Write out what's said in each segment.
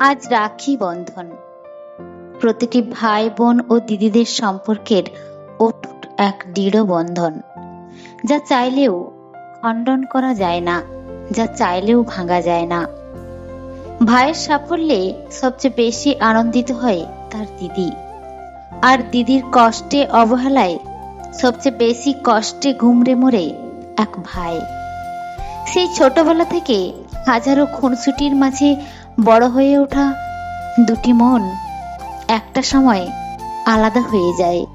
আজ রাখি বন্ধন। প্রতিটি ভাই বোন ও দিদিদের সম্পর্কের অটুট এক দৃঢ় বন্ধন, যা চাইলেও খণ্ডন করা যায় না, যা চাইলেও ভাঙা যায় না। ভাইয়ের সাফল্যে সবচেয়ে বেশি আনন্দিত হয় তার দিদি। আর দিদির কষ্টে অবহেলায় সবচেয়ে বেশি কষ্টে ঘুমড়ে মরে এক ভাই। সেই ছোটবেলা থেকে হাজারো খুনসুটির মাঝে বড় হয়ে ওঠা দুটি মন একটা সময় আলাদা হয়ে যায়।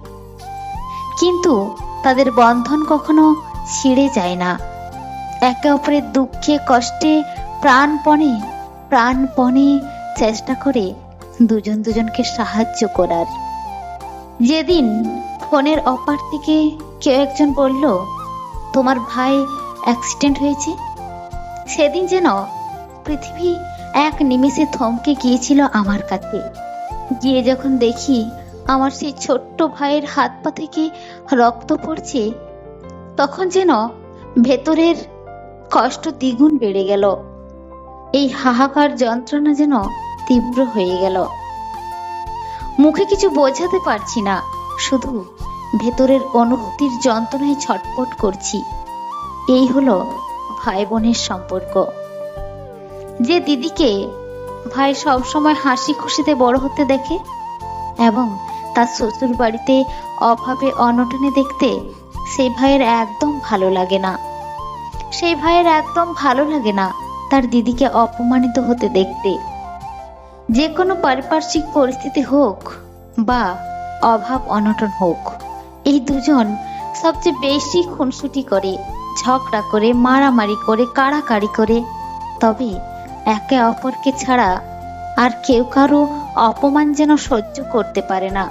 কিন্তু তাদের বন্ধন কখনো ছিঁড়ে যায় না। একে অপরের দুঃখে, কষ্টে, প্রাণপণে প্রাণপণে চেষ্টা করে দুজন দুজনকে সাহায্য করার। যেদিন ফোনের অপার থেকে কেউ একজন বলল, তোমার ভাই অ্যাক্সিডেন্ট হয়েছে? সেদিন যেন পৃথিবী এক নিমেষে থমকে গিয়েছিল আমার কাছে। গিয়ে যখন দেখি আমার সেই ছোট্ট ভাইয়ের হাত পা থেকে রক্ত পড়ছে, তখন যেন ভেতরের কষ্ট দ্বিগুণ বেড়ে গেল। এই হাহাকার যন্ত্রণা যেন তীব্র হয়ে গেল। মুখে কিছু বোঝাতে পারছি না, শুধু ভেতরের অনুভূতির যন্ত্রণায় ছটপট করছি। এই হলো ভাই বোনের সম্পর্ক। যে দিদিকে ভাই সবসময় হাসি খুশিতে বড় হতে দেখে এবং তার শ্বশুর বাড়িতে অভাবে অনটনে দেখতে সেই ভাইয়ের একদম ভালো লাগে না। সেই ভাইয়ের একদম ভালো লাগে না তার দিদিকে অপমানিত হতে দেখতে। যে কোনো পারিপার্শ্বিক পরিস্থিতি হোক বা অভাব অনটন হোক, এই দুজন সবচেয়ে বেশি খুনসুটি করে, ঝগড়া করে, মারামারি করে, কাড়াকাড়ি করে। তবে একে অপরকে ছাড়া আর কেউ কারও অপমান যেন সহ্য করতে পারে না।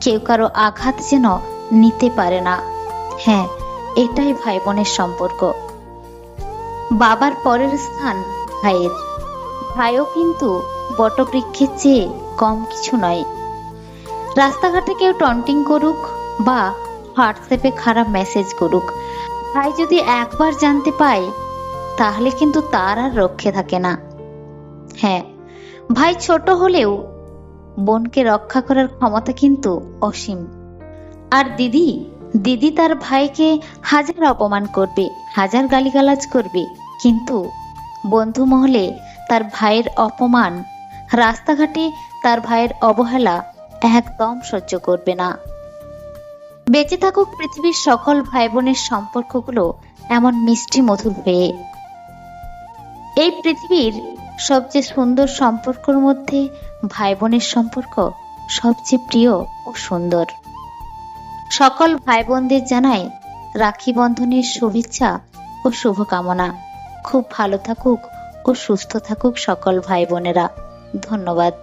কেউ কারও আঘাত যেন নিতে পারে না। হ্যাঁ এটাই ভাই বোনের সম্পর্ক। বাবার পরের স্থান ভাইয়ের। ভাইও কিন্তু বটবৃক্ষের চেয়ে কম কিছু নয়। রাস্তাঘাটে কেউ টন্টিং করুক বা হোয়াটসঅ্যাপে খারাপ মেসেজ করুক। ভাই যদি একবার জানতে পায় তাহলে কিন্তু তার আর রক্ষে থাকে না। হ্যাঁ ভাই ছোট হলেও বোনকে রক্ষা করার ক্ষমতা কিন্তু অসীম। আর দিদি দিদি তার ভাইকে হাজার অপমান করবে, হাজার গালিগালাজ করবে, কিন্তু বন্ধু মহলে তার ভাইয়ের অপমান, রাস্তাঘাটে তার ভাইয়ের অবহেলা একদম সহ্য করবে না। বেঁচে থাকুক পৃথিবীর সকল ভাই বোনের সম্পর্কগুলো এমন মিষ্টি মধুর হয়ে। এই পৃথিবীর সবচেয়ে সুন্দর সম্পর্কর মধ্যে ভাই বোনের সম্পর্ক সবচেয়ে প্রিয় ও সুন্দর। সকল ভাই বোনদের জানাই রাখি বন্ধনের শুভেচ্ছা ও শুভকামনা। খুব ভালো থাকুক ও সুস্থ থাকুক সকল ভাই বোনেরা ধন্যবাদ।